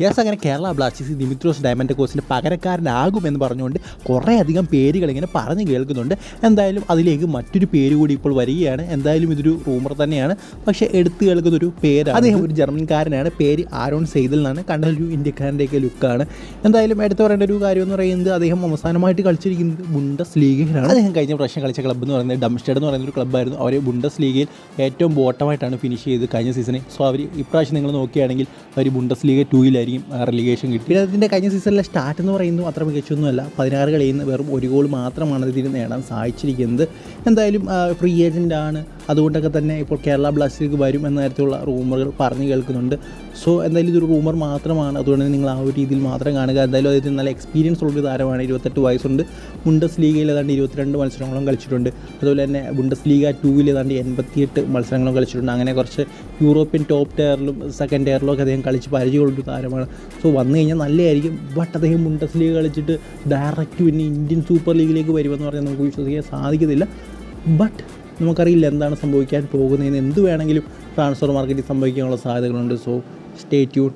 Yes അങ്ങനെ Kerala Blasters Dimitrios ഡയമണ്ട് കോസിന്റെ പകരക്കാരനാകുമെന്ന് പറഞ്ഞുകൊണ്ട് കുറേയധികം പേരുകൾ ഇങ്ങനെ പറഞ്ഞ് കേൾക്കുന്നുണ്ട്. എന്തായാലും അതിലേക്ക് മറ്റൊരു പേര് കൂടി ഇപ്പോൾ വരികയാണ്. എന്തായാലും ഇതൊരു റൂമർ തന്നെയാണ്. പക്ഷേ എടുത്തു കേൾക്കുന്ന ഒരു പേരാണ്. അദ്ദേഹം ഒരു ജർമ്മൻകാരനാണ്. പേര് ആരോൺ സെയ്തിൽ എന്നാണ്. കണ്ട ഒരു ഇന്ത്യക്കാരന്റെയൊക്കെ ലുക്കാണ്. എന്തായാലും എടുത്തു പറയേണ്ട ഒരു കാര്യം എന്ന് പറയുന്നത് അദ്ദേഹം അവസാനമായിട്ട് കളിച്ചിരിക്കുന്നത് ബുണ്ടസ് ലീഗിലാണ് അദ്ദേഹം കഴിഞ്ഞ പ്രാവശ്യം കളിച്ച ക്ലബ്ബ് എന്ന് പറയുന്നത് ഡംസ്റ്റഡ് എന്ന് പറയുന്ന ഒരു ക്ലബ്ബായിരുന്നു അവർ ബുണ്ടസ് ലീഗിൽ ഏറ്റവും ബോട്ടമായിട്ടാണ് ഫിനിഷ് ചെയ്ത് കഴിഞ്ഞ സീസണിൽ സോ അവർ ഇപ്രാവശ്യം നിങ്ങൾ നോക്കുകയാണെങ്കിൽ അവർ ബുണ്ടസ് ലീഗ് ടൂയിലായിരിക്കും റിലിഗേഷൻ കിട്ടി. പിന്നെ അതിന്റെ കഴിഞ്ഞ സീസണിലെ സ്റ്റാർട്ട് എന്ന് പറയുന്നു അത്ര മികച്ചൊന്നുമല്ല. പതിനാറ് കളിയിൽ നിന്ന് വെറും ഒരു ഗോൾ മാത്രമാണ് ഇതിന് നേടാൻ സാധിച്ചിരിക്കുന്നത്. എന്തായാലും ഫ്രീ ഏജന്റ് ആണ്. അതുകൊണ്ടൊക്കെ തന്നെ ഇപ്പോൾ കേരള ബ്ലാസ്റ്റേഴ്സിലേക്ക് വരും എന്ന തരത്തിലുള്ള റൂമറുകൾ പറഞ്ഞു കേൾക്കുന്നുണ്ട്. സോ എന്തായാലും ഇതൊരു റൂമർ മാത്രമാണ്. അതുകൊണ്ട് നിങ്ങൾ ആ ഒരു രീതിയിൽ മാത്രം കാണുക. എന്തായാലും അദ്ദേഹത്തിന് നല്ല എക്സ്പീരിയൻസ് ഉള്ളൊരു താരമാണ് ഇരുപത്തെട്ട് വയസ്സുണ്ട്. ബുണ്ടസ് ലീഗയിൽ ഏതാണ്ട് ഇരുപത്തിരണ്ട് മത്സരങ്ങളും കളിച്ചിട്ടുണ്ട്. അതുപോലെ തന്നെ ബുണ്ടസ് ലീഗ ടൂവിൽ ഏതാണ്ട് എൺപത്തിയെട്ട് മത്സരങ്ങളും കളിച്ചിട്ടുണ്ട്. അങ്ങനെ കുറച്ച് യൂറോപ്യൻ ടോപ്പ് ടയറിലും സെക്കൻഡ് ടയറിലും ഒക്കെ അദ്ദേഹം കളിച്ച് പരിചയമുള്ളൊരു താരമാണ്. സോ വന്നു കഴിഞ്ഞാൽ നല്ലതായിരിക്കും ബട്ട് അദ്ദേഹം ബുണ്ടസ് ലീഗ് കളിച്ചിട്ട് ഡയറക്റ്റ് പിന്നെ ഇന്ത്യൻ സൂപ്പർ ലീഗിലേക്ക് വരുമെന്ന് പറഞ്ഞാൽ നമുക്ക് വിശ്വസിക്കാൻ സാധിക്കത്തില്ല. ബട്ട് നമുക്കറിയില്ല എന്താണ് സംഭവിക്കാൻ പോകുന്നതെന്ന് എന്ത് വേണമെങ്കിലും ട്രാൻസ്ഫർ മാർക്കറ്റിൽ സംഭവിക്കാനുള്ള സാധ്യതകളുണ്ട്. So stay tune